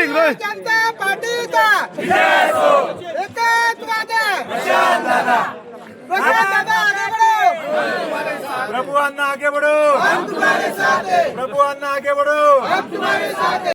Rolling rolling जनता पार्टीचा एकच वादा प्रशांत दादा। आगे बढ़ो प्रभु अन्ना आगे बढ़ो। प्रभु अन्ना आगे बढ़ो।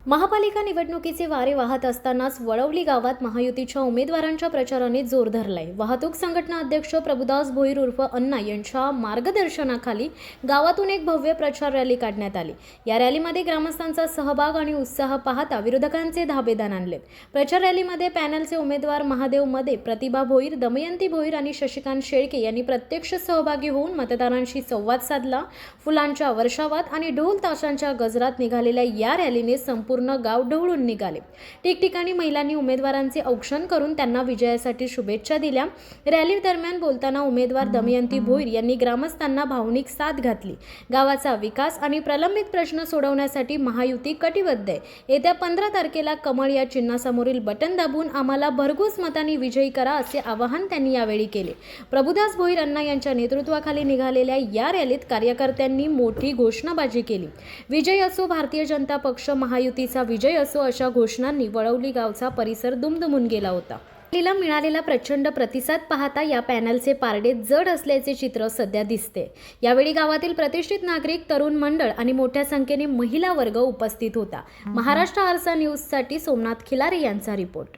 महापालिका निवडणुकीचे वारे वाहत असतानाच वळवली गावात महायुतीच्या उमेदवारांच्या प्रचाराने जोर धरलाय. वाहतूक संघटना अध्यक्ष प्रभुदास भोईर उर्फ अण्णा यांच्या मार्गदर्शनाखाली गावातून एक भव्य प्रचार रॅली काढण्यात आली. या रॅलीमध्ये ग्रामस्थांचा सहभाग आणि उत्साह पाहता विरोधकांचे धाबेदान आणले. प्रचार रॅलीमध्ये पॅनलचे उमेदवार महादेव मदे प्रतिभा भोईर दमयंती भोईर आणि शशिकांत शेळके यांनी प्रत्यक्ष सहभागी होऊन मतदारांशी संवाद साधला. फुलांच्या वर्षावात आणि ढोल ताशांच्या गजरात निघालेल्या या रॅलीने संपूर्ण गाव ढवळून निघाले. ठिकठिकाणी महिलांनी उमेदवारांचे औक्षण करून त्यांना विजयासाठी शुभेच्छा दिल्या. रॅली दरम्यान बोलताना उमेदवार दमयंती भोईर यांनी ग्रामस्थांना भावनिक साथ घातली. गावाचा विकास आणि प्रलंबित प्रश्न सोडवण्यासाठी महायुती कटिबद्ध आहे. येत्या पंधरा तारखेला कमळ या चिन्हासमोरील बटन दाबून आम्हाला भरघोस मतांनी विजयी करा असे आवाहन त्यांनी यावेळी केले. प्रभुदास भोईर अण्णा यांच्या नेतृत्वाखाली निघालेल्या या रॅलीत कार्यकर्त्यांनी मोठी घोषणाबाजी केली. विजय असो भारतीय जनता पक्ष महायुतीचा विजय असो अशा घोषणांनी वळवली गावचा परिसर दुमदुमून गेला होता. रॅलीला मिळालेला प्रचंड प्रतिसाद पाहता या पॅनलचे पारडे जड असल्याचे चित्र सध्या दिसते. यावेळी गावातील प्रतिष्ठित नागरिक तरुण मंडळ आणि मोठ्या संख्येने महिला वर्ग उपस्थित होता. महाराष्ट्र आरसा न्यूजसाठी सोमनाथ खिलारे यांचा रिपोर्ट.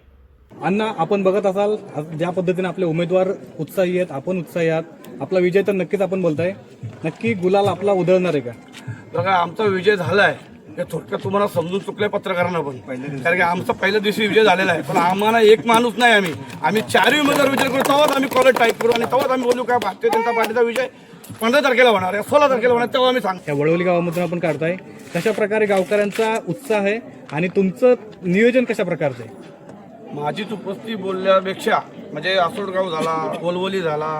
अण्णा आपण बघत असाल ज्या पद्धतीने आपले उमेदवार उत्साही आहेत आपण उत्साही आहात. आपला विजय तर नक्कीच आपण बोलताय. नक्की गुलाल आपला उधळणार आहे का? बघा आमचा विजय झालाय. हे थोडक्यात तुम्हाला समजून चुकलंय पत्रकारांना पण. कारण की आमचा पहिल्या दिवशी विजय झालेला आहे. पण आम्हाला एक माणूस नाही आम्ही. आम्ही चारही उमेदवार विचार करू. तेव्हाच आम्ही कॉलेज टाईप करू आणि तेव्हाच आम्ही बोलू का भारतीय जनता पार्टीचा विजय पंधरा तारखेला होणार आहे सोळा तारखेला होणार तेव्हा आम्ही सांगतो. या वळवली गावामधून आपण काढताय. कशा प्रकारे गावकऱ्यांचा उत्साह आहे आणि तुमचं नियोजन कशा प्रकारचं आहे? माझीच उपस्थिती बोलल्यापेक्षा म्हणजे आसोडगाव झाला ओलवली झाला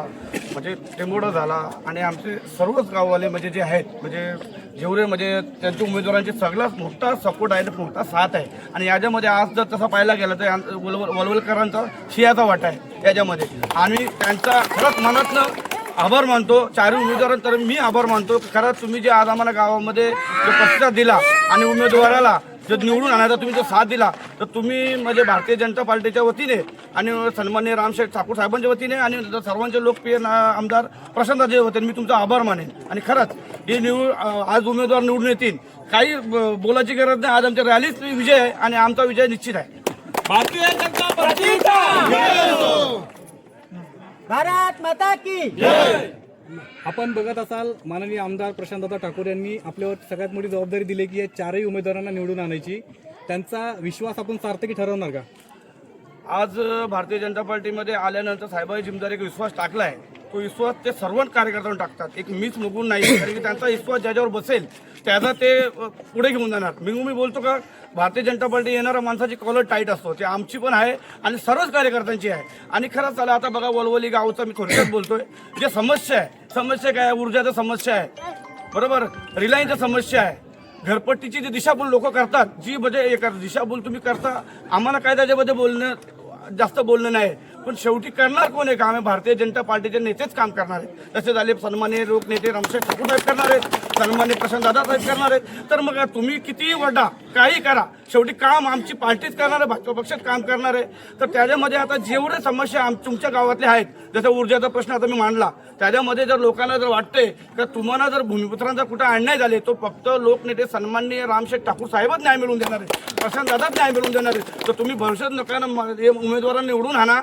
म्हणजे टेंबोडा झाला आणि आमचे सर्वच गाववाले म्हणजे जे आहेत म्हणजे जेवढे म्हणजे त्यांच्या उमेदवारांचे सगळ्यात मोठा सपोर्ट आहे मोठा साथ आहे. आणि याच्यामध्ये आज जर तसा पाहायला गेला तर वलवल वलवलकरांचा शियाचा वाटा आहे याच्यामध्ये. आणि त्यांचा खरंच मनातनं आभार मानतो. चारही उमेदवारांतर मी आभार मानतो. खरंच तुम्ही जे आज आम्हाला गावामध्ये जो प्रतिसाद दिला आणि उमेदवाराला जर निवडून आणायचा तुम्ही जर साथ दिला तर तुम्ही म्हणजे भारतीय जनता पार्टीच्या वतीने आणि सन्मान्य रामशेठ ठाकूर साहेबांच्या वतीने आणि सर्वांचे लोकप्रिय ना- आमदार प्रशांताच्या वतीने मी तुमचा आभार मानेन. आणि खरंच हे निवड आज उमेदवार निवडून येतील काही बोलायची गरज नाही. आज आमच्या रॅलीत विजय आहे आणि आमचा विजय निश्चित आहे. भारतीय जनता भारत माता की आपण बघत असाल माननीय आमदार प्रशांतदा ठाकूर यांनी आपल्यावर सगळ्यात मोठी जबाबदारी दिली की या चारही उमेदवारांना निवडून आणायची. त्यांचा विश्वास आपण सार्थकी ठरवणार का? आज भारतीय जनता पार्टीमध्ये आल्यानंतर साहेबांनी जिमदार एक विश्वास टाकला आहे तो विश्वास ते सर्व कार्यकर्त्यांना टाकतात. एक मीच मुगून नाही कारण की त्यांचा विश्वास ज्याच्यावर बसेल त्याचा ते पुढे घेऊन जाणार. मी मी बोलतो का भारतीय जनता पार्टी येणाऱ्या माणसाची कॉलर टाईट असतो. ते आमची पण आहे आणि सर्वच कार्यकर्त्यांची आहे. आणि खरंच चला आता बघा वलवली गावचा मी थोडक्यात बोलतोय. जे समस्या आहे समस्या काय आहे? ऊर्जाचा समस्या आहे. बरोबर? रिलायन्सच्या समस्या आहे. घरपट्टीची जी दिशाभूल लोक करतात जी म्हणजे दिशाभूल तुम्ही करता आम्हाला काय त्याच्यामध्ये बोलणं जास्त बोलणं नाही. पण शेवटी करणार कोण आहे? काम आहे भारतीय जनता पार्टीचे नेतेच काम करणार आहेत. तसे झाले सन्मान्य लोकनेते रामशेठ ठाकूर साहेब करणार आहेत. सन्मान्य प्रशांत दादा साहेब करणार आहेत. तर मग तुम्ही कितीही वडा काही करा. शेवटी काम आमची पार्टीच करणार आहे भाजप पक्षच काम करणार आहे. तर त्याच्यामध्ये आता जेवढे समस्या आम तुमच्या गावातल्या आहेत जसं ऊर्जाचा प्रश्न आता मी मांडला. त्याच्यामध्ये जर लोकांना जर वाटतंय का तुम्हाला जर भूमिपुत्रांचा कुठं अन्याय झाले तो फक्त लोकनेते सन्माननीय रामशेठ ठाकूर साहेबच न्याय मिळवून देणार आहे प्रशांत दादाच न्याय मिळवून देणार आहे तर तुम्ही भविष्यात लोकांना उमेदवारांना निवडून आणा.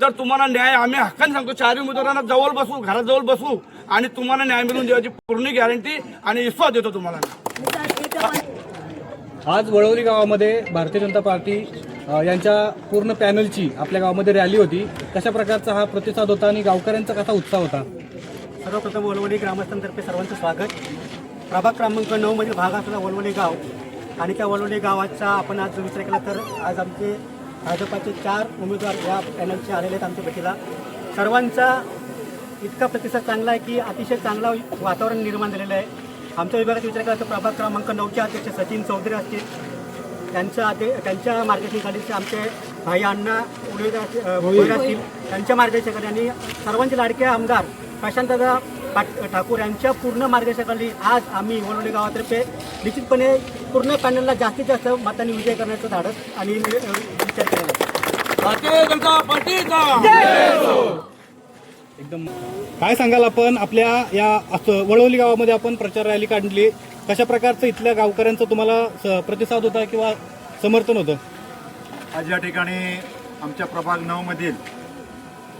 जर तुम्हाला न्याय आम्ही हक्काने सांगतो चारही उमेदवारांना जवळ बसू घरात जवळ बसू आणि तुम्हाला न्याय मिळवून देण्याची पूर्ण गॅरंटी आणि विश्वास देतो तुम्हाला. आज वळवली गावामध्ये भारतीय जनता पार्टी यांच्या पूर्ण पॅनलची आपल्या गावामध्ये रॅली होती. कशा प्रकारचा हा प्रतिसाद होता आणि गावकऱ्यांचा कसा उत्साह होता? सर्वप्रथम वलवली ग्रामस्थांतर्फे सर्वांचं स्वागत. प्रभाग क्रमांक नऊ मधील भाग असलेला वलवली गाव आणि त्या वलवली गावाचा आपण आज विचार केला तर आज आमचे भाजपाचे चार उमेदवार या पॅनलचे आलेले आहेत आमच्या भेटीला. सर्वांचा इतका प्रतिसाद चांगला आहे की अतिशय चांगला वातावरण निर्माण झालेलं आहे. आमच्या विभागात विचार केला तर प्रभाग क्रमांक नऊचे अध्यक्ष सचिन चौधरी असतील. त्यांच्या आदे त्यांच्या मार्गदर्शनाखाली आमचे भाई अण्णा उमेदवार असतील. त्यांच्या मार्गदर्शनाखाली आणि सर्वांचे लाडके आमदार प्रशांतदा पाट- ठाकूर यांच्या पूर्ण मार्गदर्शनाखाली आज आम्ही वनवली गावातर्फे निश्चितपणे पूर्ण पॅनलला जास्तीत जास्त मतांनी विजय करण्याचं धाडस आणि विचार आहे. भारतीय जनता पार्टीचा! एकदम. काय सांगाल आपण? आपल्या या असं वळवली गावामध्ये आपण प्रचार रॅली काढली. कशा प्रकारचं इथल्या गावकऱ्यांचं तुम्हाला स- प्रतिसाद होता किंवा समर्थन होतं? आज या ठिकाणी आमच्या प्रभाग नऊ मधील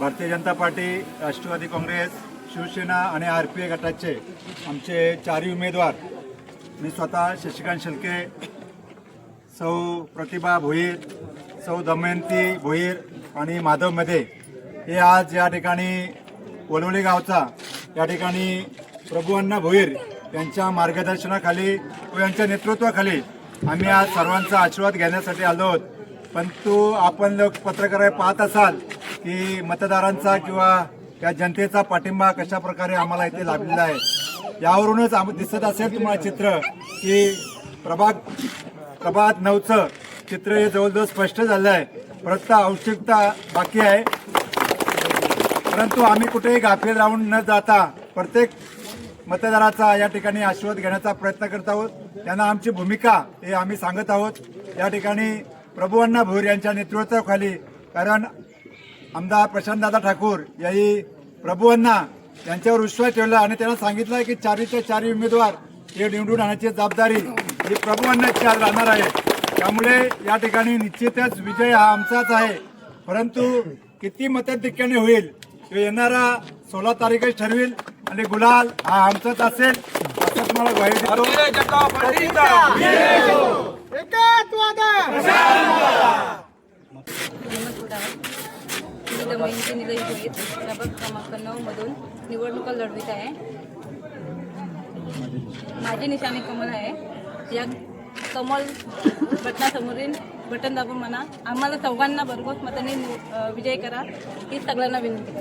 भारतीय जनता पार्टी राष्ट्रवादी काँग्रेस शिवसेना आणि आर पी ए गटाचे आमचे चारही उमेदवार मी स्वतः शशिकांत शेळके सौ प्रतिभा भोईर सौ दमयंती भोईर आणि माधवमध्ये हे आज या ठिकाणी वलवली गावचा या ठिकाणी प्रभुअण्णा भोईर यांच्या मार्गदर्शनाखाली व यांच्या नेतृत्वाखाली आम्ही आज सर्वांचा आशीर्वाद घेण्यासाठी आलो आहोत. परंतु आपण लोक पत्रकार पाहत असाल की मतदारांचा किंवा या जनतेचा पाठिंबा कशा प्रकारे आम्हाला इथे लाभलेला आहे यावरूनच आम दिसत असेल तुम्हाला चित्र की प्रभाग प्रभात नऊचं चित्र हे जवळजवळ स्पष्ट झालं आहे. परत आवश्यकता बाकी आहे. परंतु आम्ही कुठेही गाफील राहून न जाता प्रत्येक मतदाराचा या ठिकाणी आशीर्वाद घेण्याचा प्रयत्न करत आहोत. त्यांना आमची भूमिका हे आम्ही सांगत आहोत. या ठिकाणी प्रभुअण्णा भोईर यांच्या नेतृत्वाखाली कारण आमदार प्रशांतदादा ठाकूर यांनी प्रभूंना यांच्यावर विश्वास ठेवला आणि त्यांना सांगितलं की चारीच्या चारी उमेदवार हे निवडून आणण्याची जबाबदारी ही प्रभूंनाची आज राहणार आहे. त्यामुळे या ठिकाणी निश्चितच विजय हा आमचाच आहे. परंतु किती मतधिक्याने होईल हे येणारा सोळा तारीखच ठरवेल आणि गुलाल हा आमचाच असेल असं तुम्हाला ग्वाही देतो दमयंती निलय प्रभाग क्रमांक नऊमधून निवडणुका लढवित आहे. माझी निशाणी कमल आहे. या कमल बटनासमोरील बटन दाबून म्हणा. आम्हाला चौघांना भरघोस मतांनी निव- विजय करा ही सगळ्यांना विनंती